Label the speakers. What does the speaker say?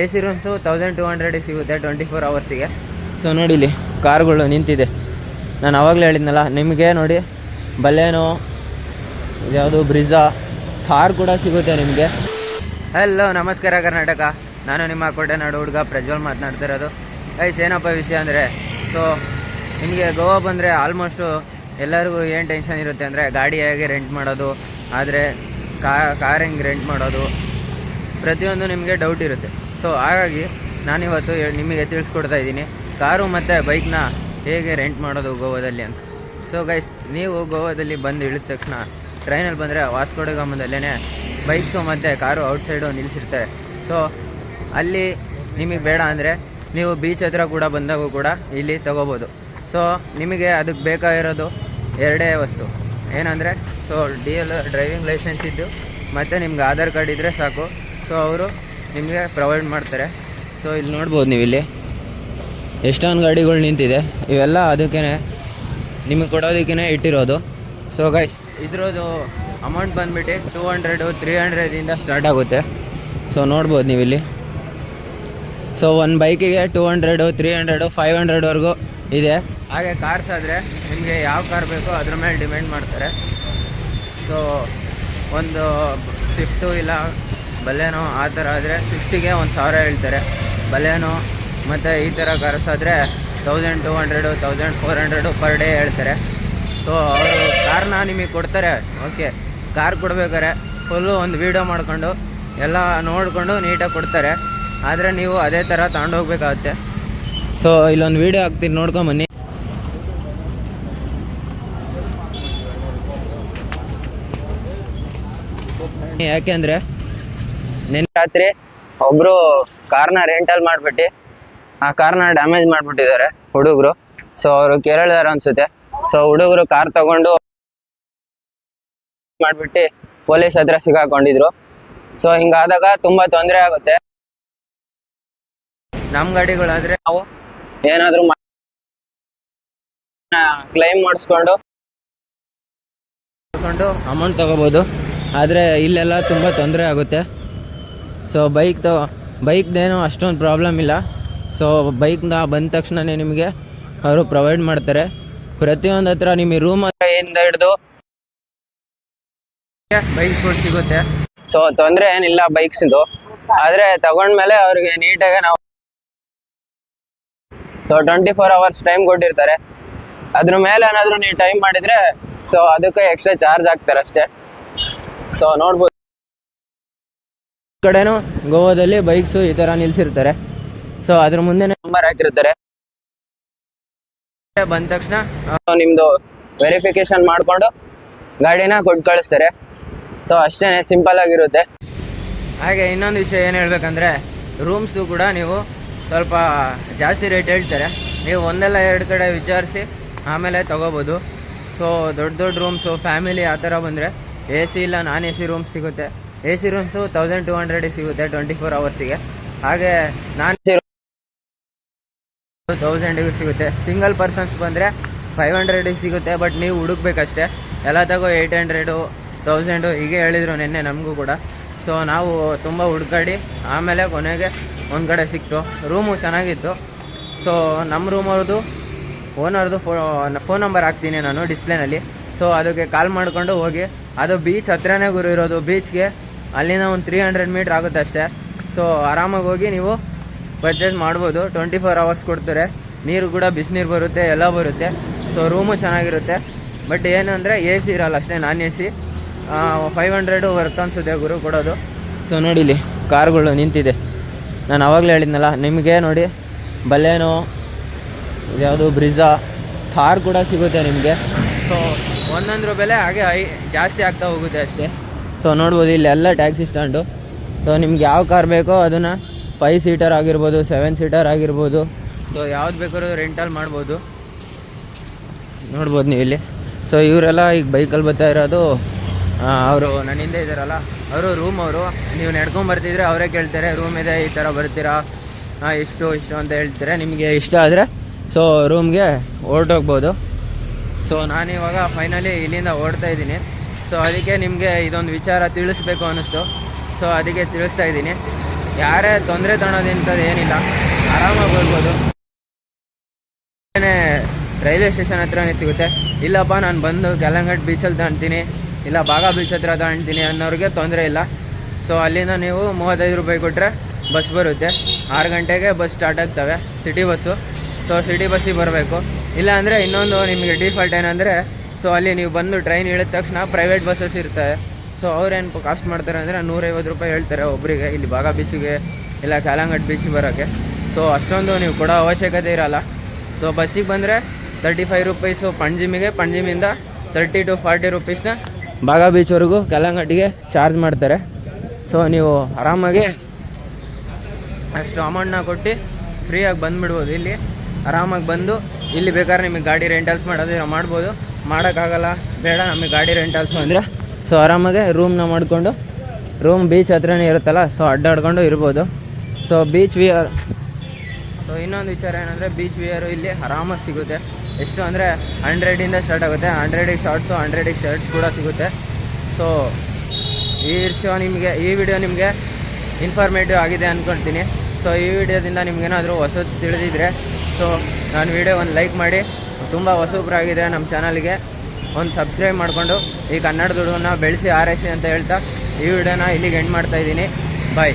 Speaker 1: A C rooms thousand two ಹಂಡ್ರೆಡಿಗೆ ಸಿಗುತ್ತೆ twenty four ಅವರ್ಸಿಗೆ so ನೋಡಿ ಇಲ್ಲಿ ಕಾರ್ಗಳು ನಿಂತಿದೆ. ನಾನು ಆವಾಗಲೇ ಹೇಳಿದ್ನಲ್ಲ ನಿಮಗೆ ನೋಡಿ ಬಲೇನೋ ಯಾವುದು ಬ್ರಿಜಾ ಥಾರ್ ಕೂಡ ಸಿಗುತ್ತೆ ನಿಮಗೆ. ಹಲೋ ನಮಸ್ಕಾರ ಕರ್ನಾಟಕ. ನಾನು ನಿಮ್ಮ ಕೋಟೆನಾಡು ಹುಡುಗ ಪ್ರಜ್ವಲ್ ಮಾತನಾಡ್ತಿರೋದು ಐಸ್ ಏನಪ್ಪ ವಿಷಯ ಅಂದರೆ ಸೊ ನಿಮಗೆ ಗೋವಾ ಬಂದರೆ ಆಲ್ಮೋಸ್ಟು ಎಲ್ಲರಿಗೂ ಏನು ಟೆನ್ಷನ್ ಇರುತ್ತೆ ಅಂದರೆ ಗಾಡಿ ಹೇಗೆ ರೆಂಟ್ ಮಾಡೋದು ಆದರೆ ಕಾರ್ ಹೆಂಗೆ ರೆಂಟ್ ಮಾಡೋದು ಪ್ರತಿಯೊಂದು ನಿಮಗೆ ಡೌಟ್ ಇರುತ್ತೆ. ಸೊ ಹಾಗಾಗಿ ನಾನಿವತ್ತು ನಿಮಗೆ ತಿಳಿಸ್ಕೊಡ್ತಾ ಇದ್ದೀನಿ. ಕಾರು ಮತ್ತು ಬೈಕ್ನ ಹೇಗೆ ರೆಂಟ್ ಮಾಡೋದು ಗೋವಾದಲ್ಲಿ ಅಂತ. ಸೊ ಗೈಸ್ ನೀವು ಗೋವಾದಲ್ಲಿ ಬಂದು ಇಳಿದ ತಕ್ಷಣ ಟ್ರೈನಲ್ಲಿ ಬಂದರೆ ವಾಸ್ಕೋಡಗಾಮದಲ್ಲೇ ಬೈಕ್ಸು ಮತ್ತು ಕಾರು ಔಟ್ಸೈಡು ನಿಲ್ಲಿಸಿರ್ತಾರೆ ಸೊ ಅಲ್ಲಿ ನಿಮಗೆ ಬೇಡ ಅಂದರೆ ನೀವು ಬೀಚ್ ಹತ್ರ ಕೂಡ ಬಂದಾಗೂ ಕೂಡ ಇಲ್ಲಿ ತೊಗೋಬೋದು. ಸೊ ನಿಮಗೆ ಅದಕ್ಕೆ ಬೇಕಾಗಿರೋದು ಎರಡೇ ವಸ್ತು. ಏನಂದರೆ so D L driving licence ಇದ್ದು ಮತ್ತು ನಿಮ್ಗೆ ಆಧಾರ್ ಕಾರ್ಡ್ ಇದ್ದರೆ ಸಾಕು. ಸೊ ಅವರು ನಿಮಗೆ ಪ್ರೊವೈಡ್ ಮಾಡ್ತಾರೆ. ಸೊ ಇಲ್ಲಿ ನೋಡ್ಬೋದು ನೀವು ಇಲ್ಲಿ ಎಷ್ಟೊಂದು ಗಾಡಿಗಳು ನಿಂತಿದೆ. ಇವೆಲ್ಲ ಅದಕ್ಕೇ ನಿಮಗೆ ಕೊಡೋದಕ್ಕೇ ಇಟ್ಟಿರೋದು. ಸೊ ಗೈಸ್ ಇದ್ರದ್ದು ಅಮೌಂಟ್ ಬಂದುಬಿಟ್ಟು ಟೂ ಹಂಡ್ರೆಡು ತ್ರೀ ಹಂಡ್ರೆಡಿಂದ ಸ್ಟಾರ್ಟ್ ಆಗುತ್ತೆ. ಸೊ ನೋಡ್ಬೋದು ನೀವು ಇಲ್ಲಿ ಸೊ ಒಂದು ಬೈಕಿಗೆ two hundred three hundred five ಹಂಡ್ರೆಡ್ವರೆಗೂ ಇದೆ. ಹಾಗೆ ಕಾರ್ಸ್ ಆದರೆ ನಿಮಗೆ ಯಾವ ಕಾರ್ ಬೇಕೋ ಅದ್ರ ಮೇಲೆ ಡಿಪೆಂಡ್ ಮಾಡ್ತಾರೆ. ಸೊ ಒಂದು ಸ್ವಿಫ್ಟು ಇಲ್ಲ ಬಲೇನೋ ಆ ಥರ ಆದರೆ ಫಿಫ್ಟಿಗೆ ಒಂದು ಸಾವಿರ ಹೇಳ್ತಾರೆ. ಬಲೇನೋ ಮತ್ತು ಈ ಥರ ಕರೆಸಾದರೆ thousand two hundred thousand four hundred per day ಹೇಳ್ತಾರೆ. ಸೊ ಅವರು ಕಾರ್ನ ನಿಮಗೆ ಕೊಡ್ತಾರೆ. ಓಕೆ ಕಾರ್ ಕೊಡ್ಬೇಕಾರೆ ಫುಲ್ಲು ಒಂದು ವೀಡಿಯೋ ಮಾಡಿಕೊಂಡು ಎಲ್ಲ ನೋಡಿಕೊಂಡು ನೀಟಾಗಿ ಕೊಡ್ತಾರೆ. ಆದರೆ ನೀವು ಅದೇ ಥರ ತಗೊಂಡೋಗ್ಬೇಕಾಗುತ್ತೆ ಸೊ ಇಲ್ಲೊಂದು ವೀಡಿಯೋ ಹಾಕ್ತೀನಿ ನೋಡ್ಕೊಂಬನ್ನಿ ಯಾಕೆಂದರೆ ನಿನ್ನೆ ರಾತ್ರಿ ಒಬ್ಬರು ಕಾರ್ನ ರೆಂಟಲ್ ಮಾಡಿಬಿಟ್ಟು, ಆ ಕಾರ್ನ ಡ್ಯಾಮೇಜ್ ಮಾಡ್ಬಿಟ್ಟಿದ್ದಾರೆ ಹುಡುಗರು. ಸೊ ಅವರು ಕೇರಳದಾರ ಅನ್ಸುತ್ತೆ. ಸೊ ಹುಡುಗರು ಕಾರ್ ತಗೊಂಡು ಮಾಡ್ಬಿಟ್ಟು ಪೊಲೀಸ್ ಹತ್ರ ಸಿಗಾಕೊಂಡಿದ್ರು ಸೊ ಹಿಂಗಾದಾಗ ತುಂಬಾ ತೊಂದರೆ ಆಗುತ್ತೆ. ನಮ್ಮ ಗಾಡಿಗಳಾದ್ರೆ ನಾವು ಏನಾದರೂ ಕ್ಲೈಮ್ ಮಾಡಿಸ್ಕೊಂಡು ಅಮೌಂಟ್ ತಗೋಬೋದು. ಆದರೆ ಇಲ್ಲೆಲ್ಲ ತುಂಬಾ ತೊಂದರೆ ಆಗುತ್ತೆ. ಸೊ ಬೈಕ್ ಬೈಕ್ದೇನು ಅಷ್ಟೊಂದು ಪ್ರಾಬ್ಲಮ್ ಇಲ್ಲ ಸೊ ಬೈಕ್ನ ಬಂದ ತಕ್ಷಣವೇ ನಿಮಗೆ ಅವರು ಪ್ರೊವೈಡ್ ಮಾಡ್ತಾರೆ. ಪ್ರತಿಯೊಂದು ಹತ್ರ ನಿಮಗೆ ರೂಮ್ ಹತ್ರ ಏನಿಂದ ಹಿಡಿದು ಬೈಕ್ಸ್ಗಳು ಸಿಗುತ್ತೆ. ಸೊ ತೊಂದರೆ ಏನಿಲ್ಲ ಬೈಕ್ಸಿಂದು ಆದರೆ ತಗೊಂಡ್ಮೇಲೆ ಅವ್ರಿಗೆ ನೀಟಾಗಿ ನಾವು so twenty four hours time ಕೊಟ್ಟಿರ್ತಾರೆ. ಅದ್ರ ಮೇಲೆ ಏನಾದರೂ ನೀವು ಟೈಮ್ ಮಾಡಿದರೆ ಸೊ ಅದಕ್ಕೆ ಎಕ್ಸ್ಟ್ರಾ ಚಾರ್ಜ್ ಆಗ್ತಾರೆ ಅಷ್ಟೇ. ಸೊ ನೋಡ್ಬೋದು. ಕಡೆನೂ ಗೋವಾದಲ್ಲಿ ಬೈಕ್ಸು ಈ ಥರ ನಿಲ್ಸಿರ್ತಾರೆ. ಸೊ ಅದ್ರ ಮುಂದೆನೇ ನಂಬರ್ ಹಾಕಿರ್ತಾರೆ. ಬಂದ ತಕ್ಷಣ ನಿಮ್ಮದು ವೆರಿಫಿಕೇಶನ್ ಮಾಡಿಕೊಂಡು ಗಾಡಿನ ಕೊಟ್ಟು ಕಳಿಸ್ತಾರೆ. ಸೊ ಅಷ್ಟೇ ಸಿಂಪಲ್ ಆಗಿರುತ್ತೆ. ಹಾಗೆ ಇನ್ನೊಂದು ವಿಷಯ ಏನು ಹೇಳ್ಬೇಕಂದ್ರೆ ರೂಮ್ಸು ಕೂಡ ನೀವು ಸ್ವಲ್ಪ ಜಾಸ್ತಿ ರೇಟ್ ಹೇಳ್ತಾರೆ. ನೀವು ಒಂದಲ್ಲ ಎರಡು ಕಡೆ ವಿಚಾರಿಸಿ ಆಮೇಲೆ ತೊಗೋಬೋದು. ಸೊ ದೊಡ್ಡ ದೊಡ್ಡ ರೂಮ್ಸು ಫ್ಯಾಮಿಲಿ ಆ ಥರ ಬಂದರೆ ಎ ಸಿ ಇಲ್ಲ ನಾನ್ ಎ ಸಿ ರೂಮ್ಸ್ ಸಿಗುತ್ತೆ. A C rooms thousand two ಹಂಡ್ರೆಡಿಗೆ ಸಿಗುತ್ತೆ ಟ್ವೆಂಟಿ ಫೋರ್ ಅವರ್ಸಿಗೆ ಹಾಗೆ ನಾನ್ ಸಿ ತೌಸಂಡಿಗೆ ಸಿಗುತ್ತೆ. ಸಿಂಗಲ್ ಪರ್ಸನ್ಸ್ ಬಂದರೆ ಫೈವ್ ಹಂಡ್ರೆಡಿಗೆ ಸಿಗುತ್ತೆ ಬಟ್ ನೀವು ಹುಡುಕ್ಬೇಕಷ್ಟೇ. ಎಲ್ಲ ತಗೋ ಏಯ್ಟ್ ಹಂಡ್ರೆಡು ತೌಸಂಡು ಹೀಗೆ ಹೇಳಿದರು ನಿನ್ನೆ ನಮಗೂ ಕೂಡ. ಸೊ ನಾವು ತುಂಬ ಹುಡ್ಕಾಡಿ ಆಮೇಲೆ ಕೊನೆಗೆ ಒಂದು ಕಡೆ ಸಿಕ್ತು. ರೂಮು ಚೆನ್ನಾಗಿತ್ತು. ಸೊ ನಮ್ಮ ರೂಮವ್ರದ್ದು ಓನರ್ದು ಫೋ ಫೋನ್ ನಂಬರ್ ಹಾಕ್ತೀನಿ ನಾನು ಡಿಸ್ಪ್ಲೇನಲ್ಲಿ ಸೊ ಅದಕ್ಕೆ ಕಾಲ್ ಮಾಡಿಕೊಂಡು ಹೋಗಿ. ಅದು ಬೀಚ್ ಹತ್ರನೇ ಗುರು ಇರೋದು ಬೀಚ್ಗೆ ಅಲ್ಲಿಂದ ಒಂದು ತ್ರೀ ಹಂಡ್ರೆಡ್ ಮೀಟ್ರ್ ಆಗುತ್ತೆ ಅಷ್ಟೇ. ಸೊ ಆರಾಮಾಗಿ ಹೋಗಿ ನೀವು ಪರ್ಚೇಸ್ ಮಾಡ್ಬೋದು. ಟ್ವೆಂಟಿ ಫೋರ್ ಅವರ್ಸ್ ಕೊಡ್ತಾರೆ. ನೀರು ಕೂಡ ಬಿಸಿನೀರು ಬರುತ್ತೆ, ಎಲ್ಲ ಬರುತ್ತೆ. ಸೊ ರೂಮು ಚೆನ್ನಾಗಿರುತ್ತೆ. ಬಟ್ ಏನಂದರೆ ಎ ಸಿ ಇರಲ್ಲ ಅಷ್ಟೇ non A C five hundred ಬರುತ್ತೆ ಅನ್ಸುತ್ತೆ ಗುರು ಕೊಡೋದು. ಸೊ ನೋಡಿ ಇಲ್ಲಿ ಕಾರ್ಗಳು ನಿಂತಿದೆ. ನಾನು ಆವಾಗಲೇ ಹೇಳಿದ್ನಲ್ಲ, ನಿಮಗೆ ನೋಡಿ ಬಲೇನೋ, ಯಾವುದು ಬ್ರಿಜಾ, ಥಾರ್ ಕೂಡ ಸಿಗುತ್ತೆ ನಿಮಗೆ. ಸೊ ಒಂದೊಂದು ಬೆಲೆ ಹಾಗೆ ಐ ಜಾಸ್ತಿ ಆಗ್ತಾ ಹೋಗುತ್ತೆ ಅಷ್ಟೇ. ಸೊ ನೋಡ್ಬೋದು, ಇಲ್ಲಿ ಎಲ್ಲ ಟ್ಯಾಕ್ಸಿ ಸ್ಟ್ಯಾಂಡು ಸೊ ನಿಮ್ಗೆ ಯಾವ ಕಾರ್ ಬೇಕೋ ಅದನ್ನು ಫೈವ್ ಸೀಟರ್ ಆಗಿರ್ಬೋದು ಸೆವೆನ್ ಸೀಟರ್ ಆಗಿರ್ಬೋದು. ಸೊ ಯಾವ್ದು ಬೇಕಾದ್ರೂ ರೆಂಟಲ್ಲಿ ಮಾಡ್ಬೋದು. ನೋಡ್ಬೋದು ನೀವು ಇಲ್ಲಿ. ಸೊ ಇವರೆಲ್ಲ ಈಗ ಬೈಕಲ್ಲಿ ಬರ್ತಾ ಇರೋದು ಅವರು ನನ್ನ ಹಿಂದೆ ಇದ್ದಾರಲ್ಲ, ಅವರು ರೂಮ್ ಅವರು. ನೀವು ನಡ್ಕೊಂಬರ್ತಿದ್ರೆ ಅವರೇ ಕೇಳ್ತಾರೆ ರೂಮ್ ಇದೆ, ಈ ಥರ ಬರ್ತೀರಾ? ಹಾಂ ಇಷ್ಟು ಇಷ್ಟು ಅಂತ ಹೇಳ್ತಾರೆ. ನಿಮಗೆ ಇಷ್ಟ ಆದರೆ ಸೊ ರೂಮ್ಗೆ ಹೊರಟೋಗ್ಬೋದು. ಸೊ ನಾನಿವಾಗ ಫೈನಲಿ ಇಲ್ಲಿಂದ ಓಡ್ತಾ ಇದ್ದೀನಿ. ಸೊ ಅದಕ್ಕೆ ನಿಮಗೆ ಇದೊಂದು ವಿಚಾರ ತಿಳಿಸ್ಬೇಕು ಅನ್ನಿಸ್ತು. ಸೊ ಅದಕ್ಕೆ ತಿಳಿಸ್ತಾ ಇದ್ದೀನಿ. ಯಾರೇ ತೊಂದರೆ ತಗೊಳೋದಿಂಥದ್ದು ಏನಿಲ್ಲ. ಆರಾಮಾಗಿ ಬರ್ಬೋದು ರೈಲ್ವೆ ಸ್ಟೇಷನ್ ಹತ್ರನೇ ಸಿಗುತ್ತೆ. ಇಲ್ಲಪ್ಪ, ನಾನು ಬಂದು ಕೆಲಂಗಟ್ ಬೀಚಲ್ಲಿ ತಗೊಳ್ತೀನಿ ಇಲ್ಲ, ಬಾಗಾ ಬೀಚ್ ಹತ್ರ ತಗೊಳ್ತೀನಿ ಅನ್ನೋರಿಗೆ ತೊಂದರೆ ಇಲ್ಲ. ಸೊ ಅಲ್ಲಿಂದ ನೀವು ಮೂವತ್ತೈದು ರೂಪಾಯಿ ಕೊಟ್ಟರೆ ಬಸ್ ಬರುತ್ತೆ. ಆರು ಗಂಟೆಗೆ ಬಸ್ ಸ್ಟಾರ್ಟ್ ಆಗ್ತವೆ. ಸಿಟಿ ಬಸ್ಸು ಸೊ ಸಿಟಿ ಬಸ್ಸಿಗೆ ಬರಬೇಕು. ಇಲ್ಲ ಅಂದರೆ ಇನ್ನೊಂದು ನಿಮಗೆ ಡಿಫಾಲ್ಟ್ ಏನಂದರೆ ಸೊ ಅಲ್ಲಿ ನೀವು ಬಂದು ಟ್ರೈನ್ ಇಳಿದ ತಕ್ಷಣ ಪ್ರೈವೇಟ್ ಬಸ್ಸಸ್ ಇರ್ತವೆ ಸೊ ಅವ್ರೇನು ಕಾಸ್ಟ್ ಮಾಡ್ತಾರೆ ಅಂದರೆ ನೂರೈವತ್ತು ರೂಪಾಯಿ ಹೇಳ್ತಾರೆ ಒಬ್ಬರಿಗೆ ಇಲ್ಲಿ ಬಾಗ ಬೀಚಿಗೆ ಇಲ್ಲ ಕಾಲಂಗಟ್ ಬೀಚಿಗೆ ಬರೋಕ್ಕೆ. ಸೊ ಅಷ್ಟೊಂದು ನೀವು ಕೊಡೋ ಅವಶ್ಯಕತೆ ಇರೋಲ್ಲ. ಸೊ ಬಸ್ಸಿಗೆ ಬಂದರೆ ತರ್ಟಿ ಫೈವ್ ರುಪೀಸು ಪಣಜಿಮಿಗೆ ಪಣಜಿಮಿಂದ ತರ್ಟಿ ಟು ಫಾರ್ಟಿ ರುಪೀಸ್ನ ಬಾಗ ಬೀಚ್ವರೆಗೂ ಕ್ಯಾಲಂಗಟ್ಟಿಗೆ ಚಾರ್ಜ್ ಮಾಡ್ತಾರೆ. ಸೊ ನೀವು ಆರಾಮಾಗಿ ಅಷ್ಟು ಅಮೌಂಟ್ನ ಕೊಟ್ಟು ಫ್ರೀಯಾಗಿ ಬಂದುಬಿಡ್ಬೋದು ಇಲ್ಲಿ. ಆರಾಮಾಗಿ ಬಂದು ಇಲ್ಲಿ ಬೇಕಾದ್ರೆ ನಿಮಗೆ ಗಾಡಿ ರೆಂಟಲ್ಸ್ ಮಾಡೋದಿದ್ರೆ ಮಾಡ್ಬೋದು. ಮಾಡೋಕ್ಕಾಗಲ್ಲ. ಬೇಡ, ನಮಗೆ ಗಾಡಿ ರೆಂಟಲ್ಸು ಅಂದರೆ. ಸೊ ಆರಾಮಾಗೆ ರೂಮ್ನ ಮಾಡಿಕೊಂಡು ರೂಮ್ ಬೀಚ್ ಹತ್ರನೇ ಇರುತ್ತಲ್ಲ ಸೊ ಅಡ್ಡಾಡ್ಕೊಂಡು ಇರ್ಬೋದು. ಸೊ ಬೀಚ್ ವಿಯರ್ ಸೊ ಇನ್ನೊಂದು ವಿಚಾರ ಏನಂದರೆ ಬೀಚ್ ವಿಯರು ಇಲ್ಲಿ ಆರಾಮಾಗಿ ಸಿಗುತ್ತೆ. ಎಷ್ಟು ಅಂದರೆ ಹಂಡ್ರೆಡಿಂದ ಸ್ಟಾರ್ಟ್ ಆಗುತ್ತೆ. ಹಂಡ್ರೆಡಿಗೆ ಶಾರ್ಟ್ಸು ಹಂಡ್ರೆಡಿಗೆ ಶರ್ಟ್ಸ್ ಕೂಡ ಸಿಗುತ್ತೆ. ಸೊ ಈ ಶೋ ನಿಮಗೆ, ಈ ವಿಡಿಯೋ ನಿಮಗೆ ಇನ್ಫಾರ್ಮೇಟಿವ್ ಆಗಿದೆ ಅಂದ್ಕೊಳ್ತೀನಿ ಸೊ ಈ ವಿಡಿಯೋದಿಂದ ನಿಮ್ಗೇನಾದರೂ ಹೊಸದು ತಿಳಿದಿದ್ರೆ ಸೊ ನಾನು ವಿಡಿಯೋ ಒಂದು ಲೈಕ್ ಮಾಡಿ. ತುಂಬ ಹೊಸಬ್ರಾಗಿದೆ ನಮ್ಮ ಚಾನಲ್ಗೆ ಒಂದು ಸಬ್ಸ್ಕ್ರೈಬ್ ಮಾಡಿಕೊಂಡು ಈ ಕನ್ನಡ ಹುಡುಗನ ಬೆಳೆಸಿ, ಆರೈಸಿ ಅಂತ ಹೇಳ್ತಾ ಈ ವಿಡಿಯೋನ ಇಲ್ಲಿಗೆ ಎಂಡ್ ಮಾಡ್ತಾಯಿದ್ದೀನಿ ಬಾಯ್